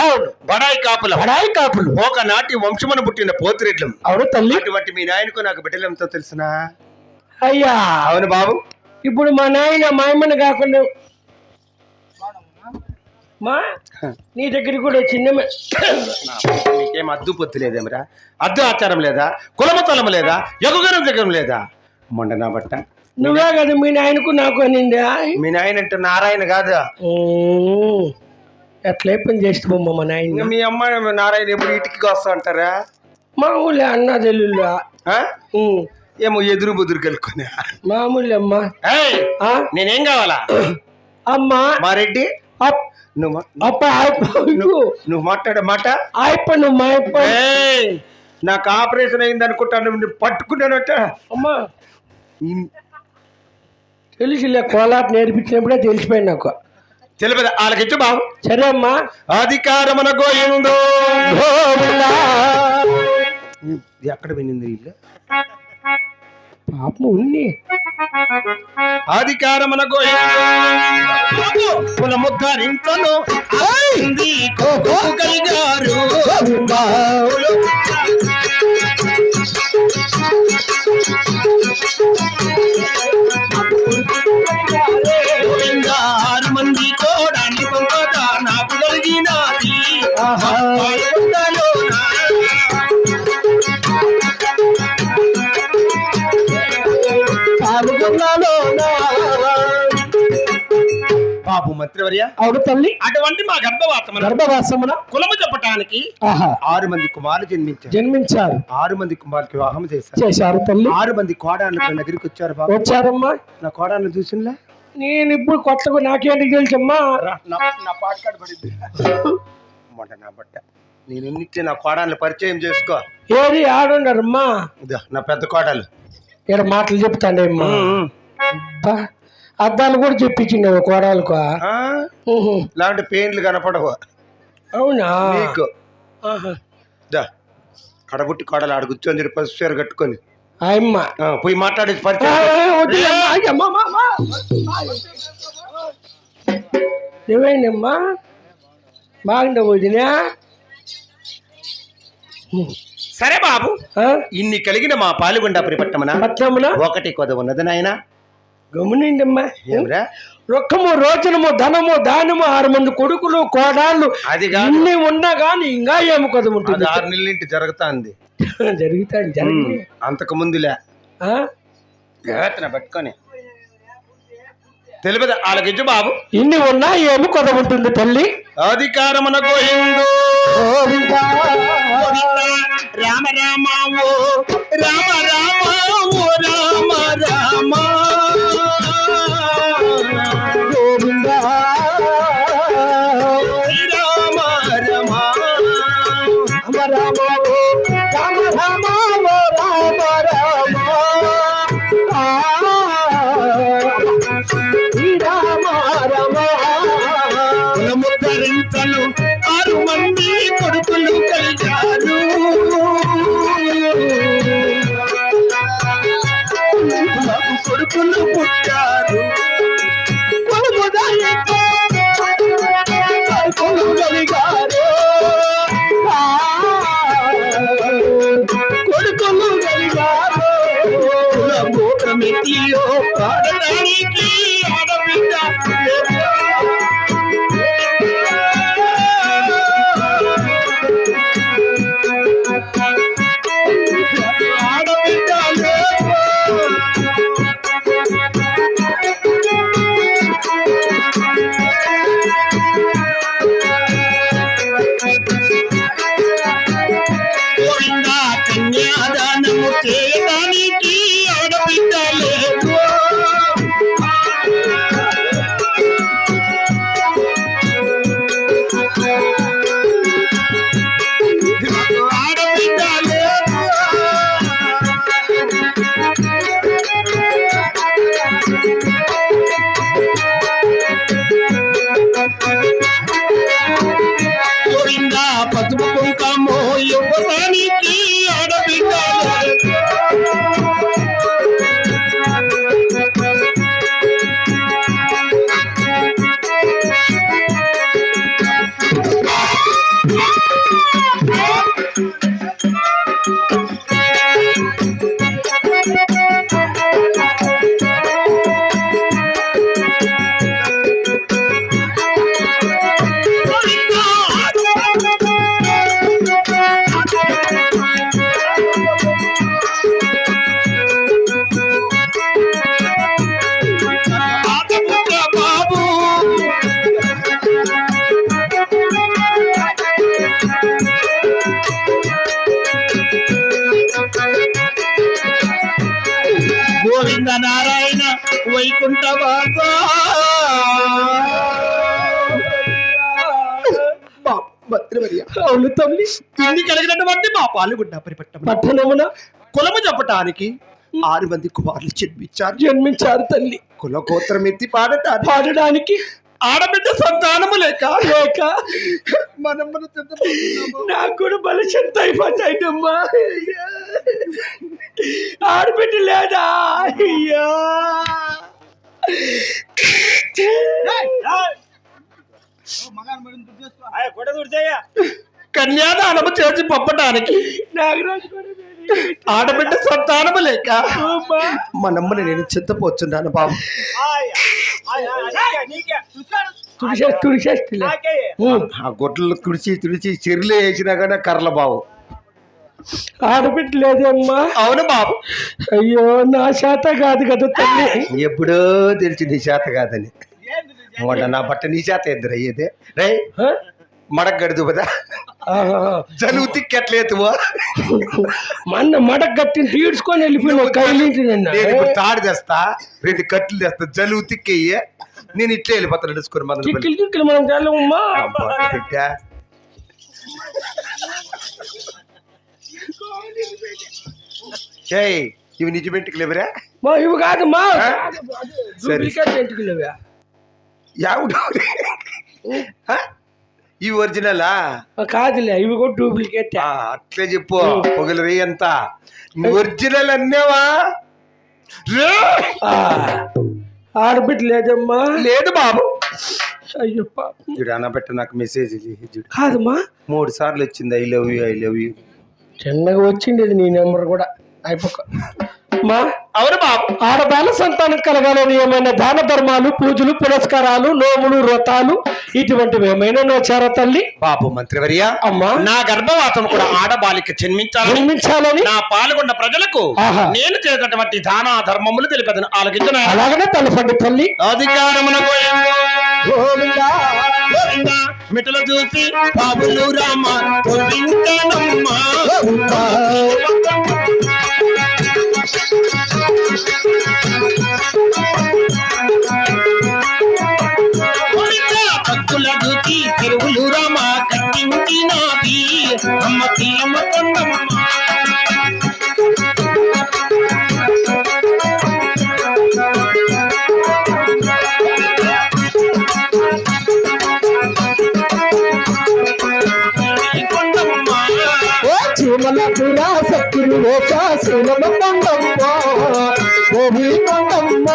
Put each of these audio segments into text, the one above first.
అవును. బడాయి కాపుల. బడాయి కాపులు. ఒకనాటి వంశమున పుట్టిన పోతిరెడ్లం. అవును తల్లి. అటువంటి మీ నాయనకు నాకు బిడ్డలంతో తెలుసునా? అయ్యా. అవును బాబు. ఇప్పుడు మా నాయన మా అమ్మని కాకుండా మా? నీ దగ్గరికి కూడా చిన్న నీకేం అద్దు పొత్తు లేదేమరా? అద్దు ఆచారం లేదా? కులమతలం లేదా? ఎగుగరం జగం లేదా? మొండ నా బట్ట. నువ్వే కదా మీ నాయనకు నాకు అనిందా? మీ నాయన అంటే నారాయణ కాదు. ఎట్లా పని చేస్తామమ్మ మా నాయన మీ అమ్మ నారాయణ ఎప్పుడు ఇటుకి వస్తా అంటారా? మామూలే అన్న ఆ? ఏమో ఎదురు బుదురు కలుకొని మామూలే అమ్మ? నేనేం కావాలా? అమ్మ. మా రెడ్డి? నువ్వు అప్ప నువ్వు నువ్వు మాట్లాడే మాట? ఆయప్ప నువ్వు మా అప్ప నాకు ఆపరేషన్ అయింది అనుకుంటాను నువ్వు పట్టుకున్నానట అమ్మా. తెలిసిలే కోలాట నేర్పించినప్పుడే తెలిసిపోయింది నాకు. తెలియదు వాళ్ళకిచ్చు బాబు సరే అమ్మా. అధికారమున గోయిందో. గోవిందా. ఎక్కడ వినింది ఇల్లు పాపం ఉంది. అధికారమున కులముద్ధరించను ఆయింది కోకో కలిగారు. గోవిందా, బాబు మంత్రివర్య అవును తల్లి. అటువంటి మా గర్భవాతమున గర్భవాసమున కులము చెప్పటానికి ఆహా. ఆరు మంది కుమారులు జన్మించారు. జన్మించారు. ఆరు మంది కుమారులకు వివాహం చేశారు. చేశారు తల్లి. ఆరు మంది నా దగ్గరికి వచ్చారు బాబు. వచ్చారమ్మా. నా కోడాలను చూసినలే? నేను ఇప్పుడు కొత్తగా నాకేంటి తెలుసమ్మా నా పాటకాడు పడింది. మొన్న నా బట్ట. నేను నా కోడాలను పరిచయం చేసుకో. ఏది ఆడుండరమ్మా. ఇదో నా పెద్ద కోడలు ఇక్కడ మాటలు చెప్తాండేమ్మా అద్దాలు కూడా చెప్పించిండు కోడలకు. ఇలాంటి పెయిన్లు కనపడవు. అవునా? నీకు. కడబుట్టి కోడలు ఆడ కూర్చొని చెప్పి పసుపు చీర కట్టుకొని. ఆయమ్మ. పోయి మాట్లాడేసి. నువ్వేనమ్మా బాగుండవు వదినా? సరే బాబు? ఇన్ని కలిగిన మా పాలుగొండ పరిపట్టమన? ఒకటి కొద ఉన్నది నాయన. గమనిండమ్మా ఏమిరా? రొక్కము రోచనము ధనము దానము ఆరు మంది కొడుకులు కోడాళ్ళు అది ఇన్ని ఉన్నా కానీ ఇంకా ఏమి కొద ఉంటుంది ఆరు నెలల ఇంటి జరుగుతాంది. జరుగుతాయి. జరిగి అంతకు ముందులే. పట్టుకొని. తెలియదు వాళ్ళకిచ్చు బాబు. ఇన్ని ఉన్నా ఏమి కొద ఉంటుంది తల్లి? అధికారమున గోయిందో గోవిందా. రామ రామ ఓ రామ రామ ఓ రామ రామ. Thank you. అవును తల్లి. ఇన్ని కలిగినటువంటి మా పాల్గొండ పరిపట్టం. పట్టణమున కులము చెప్పటానికి ఆరు మంది కుమారులు జన్మించారు. జన్మించారు తల్లి. కుల గోత్రం ఎత్తి పాడటానికి పాడడానికి ఆడబిడ్డ సంతానము లేక లేక మనం. నాకు కూడా బలశంత అయిపోతాయినమ్మా ఆడబిడ్డ లేదా? అయ్యా. కన్యాదానము చేసి వేరే. ఆడబిడ్డ సంతానము లేక. మనమ్మని నేను చింతపోతున్నాను బాబు. ఆ గొడ్లు తుడిచి తుడిచి చెరులు వేసినా కానీ కర్ల బాబు ఆడబిడ్డ లేదమ్మా అవును బాబు. అయ్యో నా చేత కాదు కదా తల్లి. ఎప్పుడో తెలిసి నీ చేత కాదని. మొన్న నా బట్ట నీ చేత ఎదురు అయ్యేదే రే ఆ? మడక్ గడుదు కదా ఆహా. జలుబు తిక్కట్లేదువా మొన్న మడ కట్టిన తీడ్చుకొని వెళ్ళిపోయిన కైలింటి నేను ఇప్పుడు తాడు తెస్తా రెండు కట్లు తెస్తా జలుబు తిక్కయ్యే నేను ఇట్లే వెళ్ళిపోతాను నడుచుకుని మనం. ఏయ్, ఇవి నిజమెంటికి లేవరా మా ఇవి ఆ? డూప్లికేట్ ఎంటుకలేవా యావుడు? ఇవి ఒరిజినలా కాదులే ఇవి కూడా డూప్లికేట్ అట్లే చెప్పు పొగలు రే ఎంత ఒరిజినల్ అన్నావా రే! ఆడబిడ్డ లేదమ్మా లేదు బాబు అయ్యో. చూడు అన్నబెట్ట నాకు మెసేజ్ కాదమ్మా మూడు సార్లు వచ్చింది I love you I love you చిన్నగా వచ్చింది నీ నెంబర్ కూడా అయిపోక. మా అవును బాబు. ఆడబాల సంతానం కలగాలని ఏమైనా దాన ధర్మాలు పూజలు పురస్కారాలు నోములు వ్రతాలు ఇటువంటివి ఏమైనా నోచారా తల్లి? బాబు మంత్రివర్య అమ్మా. నా గర్భవాసం కూడా ఆడబాలిక జన్మించాలని జన్మించాలని? నా పాల్గొన్న ప్రజలకు ఆహా. నేను చేసేటటువంటి దాన ధర్మములు తెలిపేదని ఆలకించిన అలాగనే తలపండి తల్లి. అధికారమునకు మిటలు చూసి బాబులు రామ భక్తుల చూసి తిరువులు రామ కట్టించినాది అమ్మ తీరమ్మ కొండమ్మ చీమల పురా సక్కులు ఓ కాసులమ కొండమ్మ ఓవి కొండమ్మ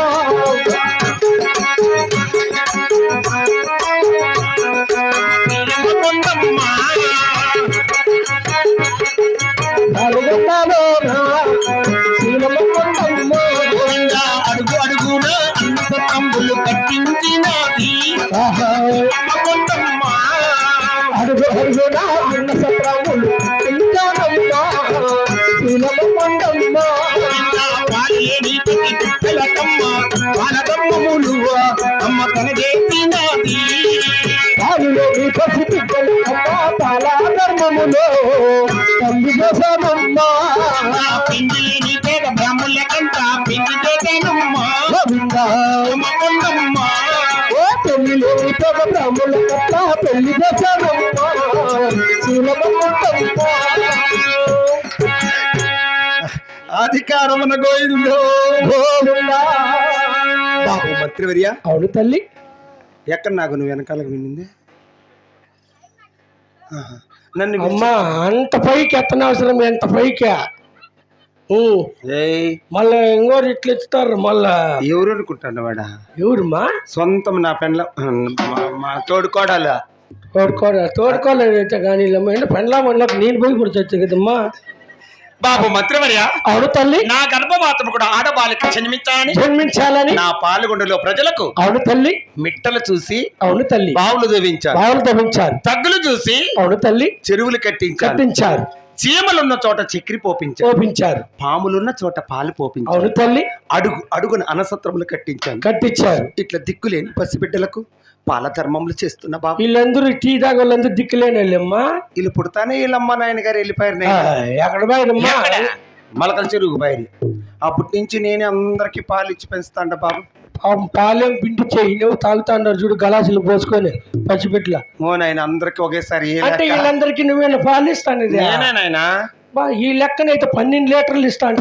వానకమ్మములు అమ్మ తన చేసినది నీ పసి పిక్కలు అమ్మ పాలా ధర్మములో. తండ్రి కోసమమ్మ. నా పిండి లేని పేద బ్రాహ్మణుల కంట పిండి చేతనమ్మ గోవిందా. అమ్మ కొండమ్మ ఓ పెళ్ళిలో ఇతర బ్రాహ్మణుల పెళ్ళి శీలమమ్మ అధికారమున గోయిందో గోవిందా. బాబు మంత్రివర్య అవును తల్లి. ఎక్కడ నాకు నువ్వు వెనకాలకు ఆహా. నన్ను అమ్మా అంత పైకి ఎత్తనవసరం ఎంత పైకి? మళ్ళా ఇంకోరు ఇట్లా ఇస్తారు మళ్ళా. ఎవరు అనుకుంటాను వాడా? ఎవరుమా సొంతం నా పెండ్ల మా- మా తోడు కోడాల తోడుకోలే తోడుకోలేదు కానీ ఇల్లమ్మ పెండ్లామన్నకు నేను పోయి పుడిచొచ్చు కదమ్మా. బాబు మంత్రివర్య? అవును తల్లి. నా గర్భవాతము కూడా ఆడబాలిక జన్మించాలని జన్మించాలని. నా పాల్గొండలో ప్రజలకు అవును తల్లి. మిట్టలు చూసి అవును తల్లి. బావులు దవించారు బావులు తవ్వించారు తగ్గులు చూసి అవును తల్లి. చెరువులు కట్టించారు కట్టించారు చీమలున్న చోట చక్రి పోపించారు ఓపించారు పాములున్న చోట పాలు పోపించారు అవును తల్లి. అడుగు అడుగున అనసత్రములు కట్టించాను కట్టించారు ఇట్లా దిక్కులేని పసిబిడ్డలకు పాల ధర్మములు చేస్తున్న బాబు. వీళ్ళందరూ టీ దాకా వాళ్ళందరూ దిక్కులేని వాళ్ళమ్మా వీళ్ళు పుడతానే వీళ్ళమ్మ నాయన. గారు వెళ్ళిపోయారు ఎక్కడ పోయారమ్మా? మలకల చెరువు బయలు అప్పటి నుంచి నేనే అందరికి పాలు ఇచ్చి పెంచుతాండ బాబు. పాలెం పిండి చేయి నువ్వు తాగుతాన్నారు చూడు గలాసులు పోసుకొని పచ్చిపెట్ల ఓ నాయన అందరికి ఒకేసారి అంటే? వీళ్ళందరికీ నువ్వేనా పాలు ఇస్తాను ఇది నేనే నాయనా? బా, ఈ లెక్కనైతే పన్నెండు లీటర్లు ఇస్తాను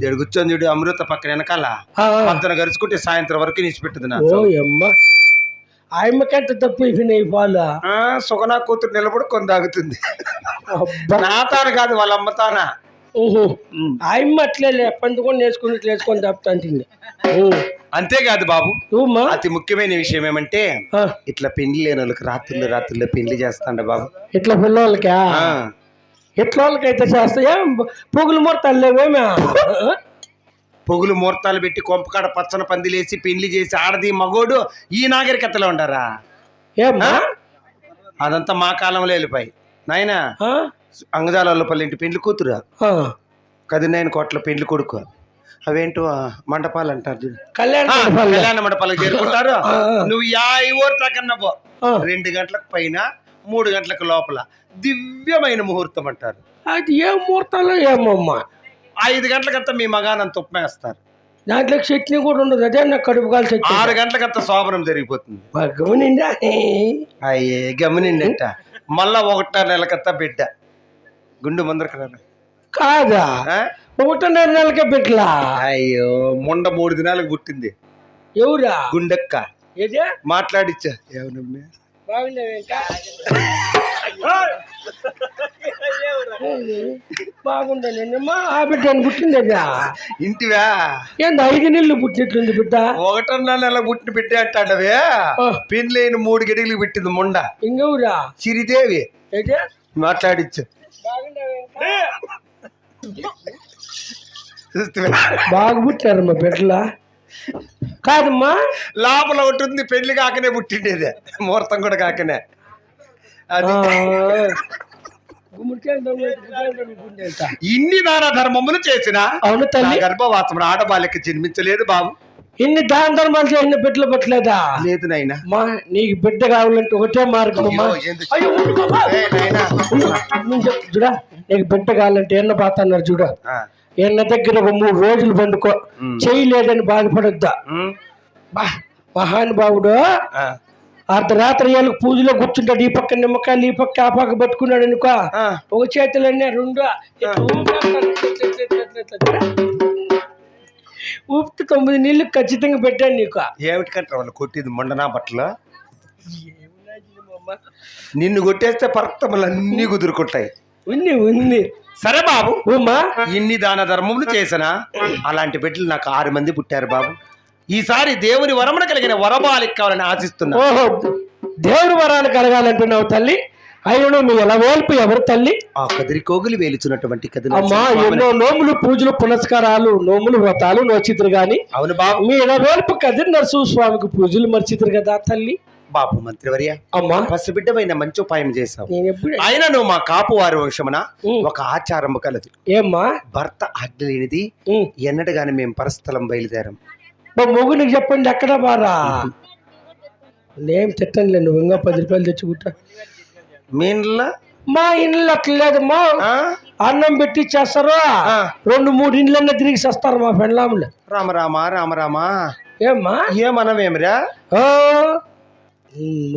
దేడు కూర్చొని చూడు అమృత పక్కన వెనకాల పొద్దున గరుచుకుంటే సాయంత్రం వరకు నిలిచిపెట్టుది నా ఓ అమ్మ ఆయమ్మకంత తప్పు అయిపోయినాయి పాలు. ఆ, సుగనా కూతురు నిలబడి కొన్ని తాగుతుంది నా తాను కాదు వాళ్ళ అమ్మ తానా. ఉమ్. ఆయమ్మ అట్లే పందుకొని వేసుకుని ఇట్లా వేసుకొని తప్పుతాంటుంది అంతేకాదు బాబు అతి ముఖ్యమైన విషయం ఏమంటే ఇట్లా పెళ్ళి లేని వాళ్ళకి రాత్రులు రాత్రుల్లో పెళ్ళి చేస్తాండ బాబు. ఇట్లా పిల్లలకా? ఆ, ఇట్లా వాళ్ళకైతే చేస్తాయా? పొగులు మొత్తాలు లేవేమే? పొగులు ముహూర్తాలు పెట్టి కొంపకాడ పచ్చన పందిలేసి పెళ్ళి చేసి ఆడది మగోడు ఈ నాగరికతలో ఉండారా? ఏమ్మా? అదంతా మా కాలంలో వెళ్ళిపోయి. నాయన? అంగజాలపల్లి ఇంటి పెళ్ళి కూతురు. కదినైన కోట్ల పెళ్ళి కొడుకు. అవేంటో మండపాలు అంటారు కళ్యాణ. కళ్యాణ మండపాలకు చేరుకుంటారు. నువ్వు యా ఊరు పో. రెండు గంటలకు పైన మూడు గంటలకు లోపల దివ్యమైన ముహూర్తం అంటారు. అది ఏ ముహూర్తాలో ఏమమ్మా? ఐదు గంటలకంతా మీ మగానంత ఉప్పేస్తారు దాంట్లో చట్నీ కూడా ఉండదు. అదే నాకు కడుపు కాలు చట్నీ. ఆరు గంటలకంతా శోభనం జరిగిపోతుంది. గమనిందా అయ్యే గమనిండంట. మళ్ళా ఒకటో నెలకంతా బిడ్డ. గుండు ముందరకు రా. కాదా? ఒకటిన్నర నెలకే పెట్టలా అయ్యో మొండ మూడు దినాలకు పుట్టింది. ఎవరా? గుండెక్క. ఏదే? మాట్లాడిచ్చా? ఏమన్నా బాగుండేనమ్మా ఆ బిడ్డ అని పుట్టిందేదా ఇంటివా? ఏంది ఐదు నీళ్ళు పుట్టినట్లుంది బిడ్డ? ఒకటన్నర నెల పుట్టిన బిడ్డ అంటాడవే. పెళ్ళైన మూడు గడిలు పెట్టింది మొండ. ఇంకెవరా చిరిదేవి. ఏదే? మాట్లాడిచ్చు? బాగా పుట్టారమ్మా బిడ్డలా. కాదమ్మా లోపల ఒకటి ఉంది పెళ్ళి కాకనే పుట్టిండేది ముహూర్తం కూడా కాకనే. అది. ఇన్ని దాన ధర్మములు చేసిన అవును తల్లి. గర్భవాసం ఆడబాలిక జన్మించలేదు బాబు. ఇన్ని దాన ధర్మాలు చేసిన బిడ్డలు పెట్టలేదా? లేదు నాయన. మా నీకు బిడ్డ కావాలంటే ఒకటే మార్గం చూడా నీకు బిడ్డ కావాలంటే ఎన్న బాత అన్నారు చూడ ఎన్న దగ్గర ఒక మూడు రోజులు పండుకో. చేయలేదని బాధపడొద్దా? మహానుభావుడు అర్ధరాత్రి ఏళ్ళకి పూజలో కూర్చుంటాడు. ఈ పక్క నిమ్మకాయలు ఈ పక్క ఆ పక్క పట్టుకున్నాడు అనుకో. ఒక చేతులన్నీ రెండు. ఊపితే తొమ్మిది నీళ్ళు ఖచ్చితంగా పెట్టాను నీకు. ఏమిటి కట్ట వాళ్ళు కొట్టింది మొండనా బట్టలు? నిన్ను కొట్టేస్తే పరక్తములు అన్ని కుదురుకుంటాయి. ఉంది ఉంది. సరే బాబు. ఉమ్మా ఇన్ని దాన ధర్మములు చేసిన అలాంటి బిడ్డలు నాకు ఆరు మంది పుట్టారు బాబు. ఈసారి దేవుని వరమున కలిగిన వరబాలిక కావాలని ఆశిస్తున్నా. ఓహో దేవుడి వరాలు కలగాలంటున్నావు తల్లి. అయ్యను మీ ఎలా వేల్పు ఎవరు తల్లి? ఆ కదిరి కోగులు వేలుచున్నటువంటి కదిరి అమ్మా ఎన్నో నోములు పూజలు పునస్కారాలు నోములు వ్రతాలు నోచితురు గాని అవును బాబు. మీ ఎలా వేల్పు కదిరి నరసింహ స్వామికి పూజలు మర్చితురు కదా తల్లి? బాబు మంత్రివర్య. అమ్మా. పసిబిడ్డమైన మంచి ఉపాయం చేశావు. నేను ఎప్పుడు ఆయన నువ్వు మా కాపు వారి వంశమున. ఒక ఆచారము కలదు. ఏమ్మా? భర్త ఆజ్ఞ లేనిది. ఎన్నడగానే మేము పరస్థలం బయలుదేరం. మా మొగునికి చెప్పండి ఎక్కడ బారా నేను తిట్టనులే నువ్వు ఇంకా పది రూపాయలు తెచ్చుకుంటా మా ఇండ్లు? అట్లా లేదమ్మా ఆ? అన్నం పెట్టి చేస్తారు. రెండు మూడు ఇండ్లన్నా తిరిగి చేస్తారు మా పెళ్ళాములు రామ రామ రామ రామ. ఏమ్మా? ఏమనమేమిరా? ఉమ్,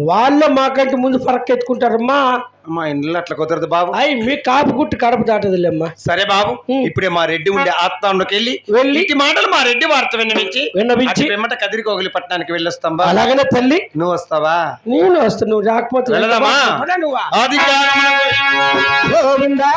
వాళ్ళే మాకంటే ముందు ఫరక్ ఎత్తుకుంటారమ్మా. మా ఇంట్లో అట్లా కుదరదు బాబు. అయ్యి మీ కాపు గుట్టు కడప దాటదులేమ్మా. సరే బాబు. ఇప్పుడే మా రెడ్డి ఉండే ఆత్మాంలోకి వెళ్ళి వెళ్ళి ఇంటి మాటలు మా రెడ్డి వార్త విన్నవించి విన్నవించి. అటు పిమ్మట కదిరికోగలి పట్టణానికి వెళ్ళొస్తాం బా. అలాగనే తల్లి. నువ్వు వస్తావా? నేను వస్తా నువ్వు రాకపోతే నువ్వా? ఆది గోవిందా,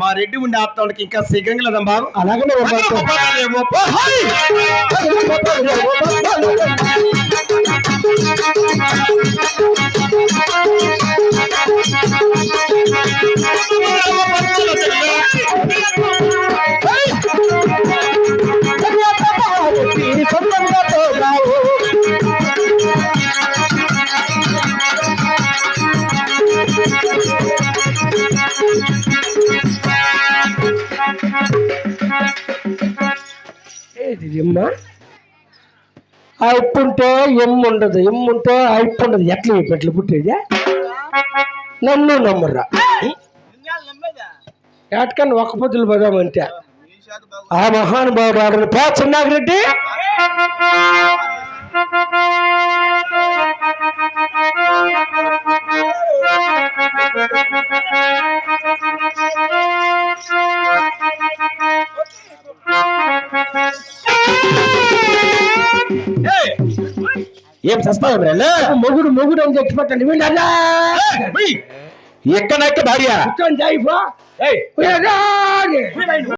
మా రెడ్డి ఉండే ఆత్మలకి ఇంకా శీఘ్రంగా లేదం బాబు. అలాగనే భద్రము పదారే, ఏదిమ్మా ఉంటే ఎమ్ము ఉండదు ఎమ్ము ఉంటే అయిపు ఉండదు. ఎట్లా ఎట్లా పుట్టేది? నన్ను నమ్మరా? ఎట్కని ఒక్క పొద్దులు పదామంటే. ఆ మహానుభావుడు ఆడని పా ఏం చస్తావు మొగుడు మొగుడు అని చెప్పి పెట్టండి. వింటారా ఎక్కడెక్క భార్య?